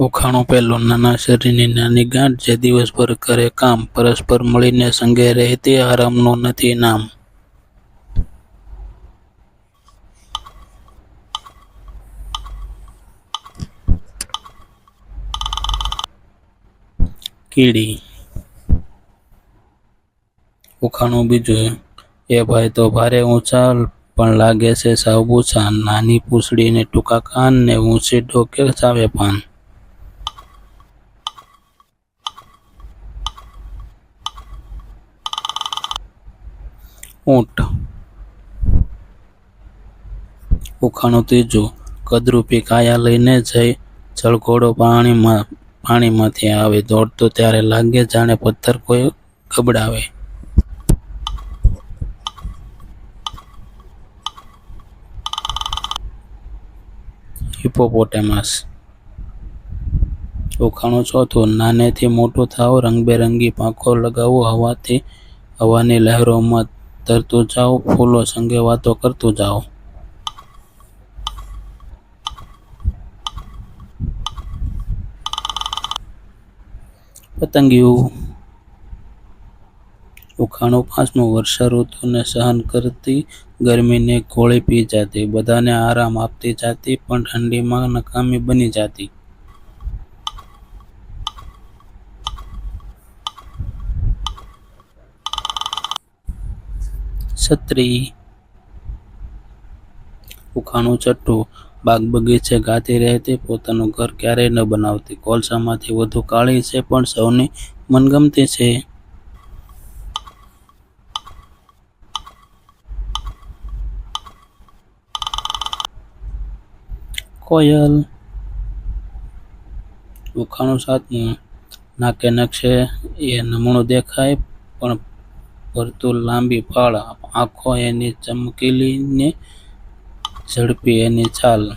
ઉખાણું પહેલું નાના શરીરની નાની ગાંઠ જે દિવસભર કરે કામ, પરસ્પર મળીને સંગે રહેતી આરામનું નથી નામ. કીડી. ઉખાણું બીજું એ ભાઈ, તો ભારે ઊંચા પણ લાગે છે સાવ પૂછા નાની પૂંછડી ને ટૂંકા કાન ને ઊંચી ડોકે ચાવે પાન. ઊંટ. ઉખાણું ત્રીજું, કદરૂપી કાયા લઈને જઈ જળઘોડો પાણીમાં, પાણીમાંથી આવે, દોડતો ત્યારે લાગે જાણે પથ્થર કોઈ ગબડાવે. હિપોપોટેમસ ઉખાણું ચોથું, નાનેથી મોટું થાવ રંગબેરંગી પાંખો લગાવો હવાથી, હવાની લહેરોમાં તરતું જાઓ, ફૂલો સંગે વાતો કરતું જાઓ. પતંગિયું. ઉખાણું પાંચમું વર્ષા ઋતુને સહન કરતી ગરમીને ઘોળી પી જાતી, બધાને આરામ આપતી જાતી, પણ ઠંડીમાં નકામી બની જાતી. છત્રી. ઉખાણું છઠ્ઠું બાગ બગીચે ગાતી રહેતી, પોતાનું ઘર ક્યારેય ન બનાવતી. કોલસામાંથી વધુ કાળી છે પણ સૌની મનગમતી છે. કોયલ. ઉખાણું સાતમું. નાકે નકશે, એ નમણું દેખાય, પણ ભરતું લાંબી ફાળ આંખો એની ચમકીલી ને ઝડપી એની ચાલ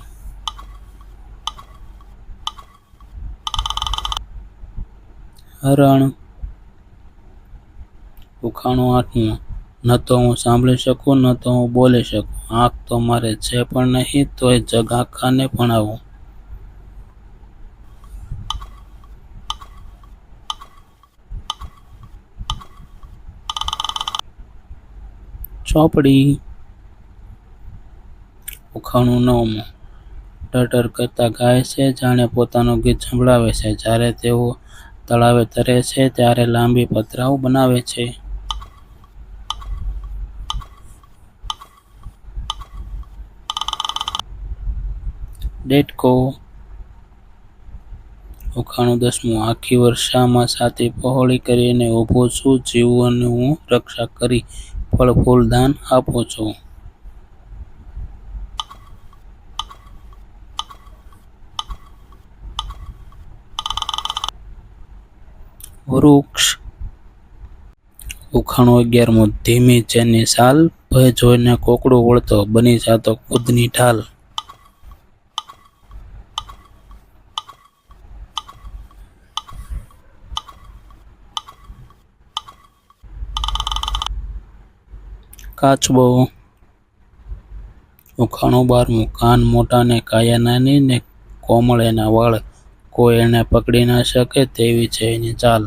હરણ. ઉખાણું આઠમું. ન તો હું સાંભળી શકું, ન તો હું બોલી શકું. આંખ તો મારે છે પણ નહીં, તોય જગ આખાને ભણાવું. ચોપડી. ઉખાણું નવમું. ટટર કરતા ગાય છે, જાણે પોતાનું ગીત સંભળાવે છે. જ્યારે તેઓ તળાવે તરે છે, ત્યારે લાંબી પતરાઓ બનાવે છે. ડેટકો. ઉખાણું દસમું. આખી વર્ષામાં સાથે પહોળી કરીને ઊભો છું જીવોની હું રક્ષા કરી ફળ ફૂલ દાન આપું છું. વૃક્ષ ઉખાણો અગિયારમો ધીમી જેની સાલ, ભય જોઈને કોકડો વળતો બની જાતો ખુદની ઢાલ. કાચબો ઉખાણું બારમું કાન મોટા ને કાયા નાની ને કોમળ એના વાળ. કોઈ એને પકડી ના શકે તેવી છે એની ચાલ.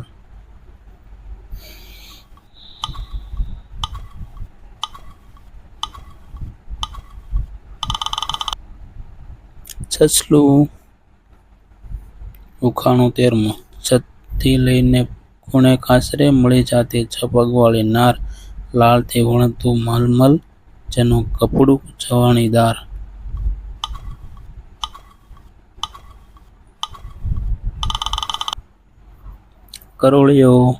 છસલું. ઉખાણું તેરમું. છતથી લઈને ખૂણે કાસરે મળી જાતી છપગવાળી નાર લાળથી વણતું મલમલ, જેનું કપડું જવાણીદાર. કરોળીઓ.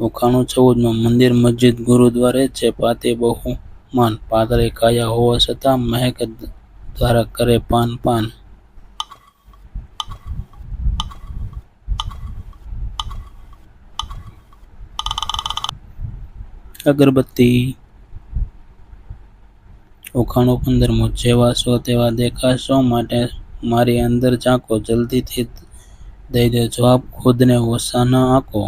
ઓખાણું ચૌદમાં. મંદિર, મસ્જિદ, ગુરુદ્વારે છે પાતે બહુમાન. પાદરે કાયા હોવા છતાં મહેક દ્વારા કરે પાન પાન અગરબત્તી, ઓખાણો પંદરમું જેવા છો તેવા દેખાશો માટે મારી અંદર ચાંકો જલ્દીથી દઈ દે જવાબ ખુદને ઓછા ન આંકો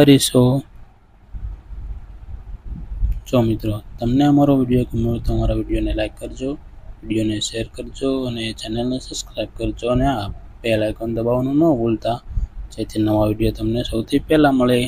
અરીસો જો મિત્રો, તમને અમારો વીડિયો ગમ્યો તો અમારા વિડીયોને લાઈક કરજો. વિડીયોને શેર કરજો અને ચેનલને સબસ્ક્રાઈબ કરજો અને આ બેલ આઇકોન દબાવવાનું ન ભૂલતા. જેથી નવા વીડિયો તમને સૌથી પહેલાં મળે.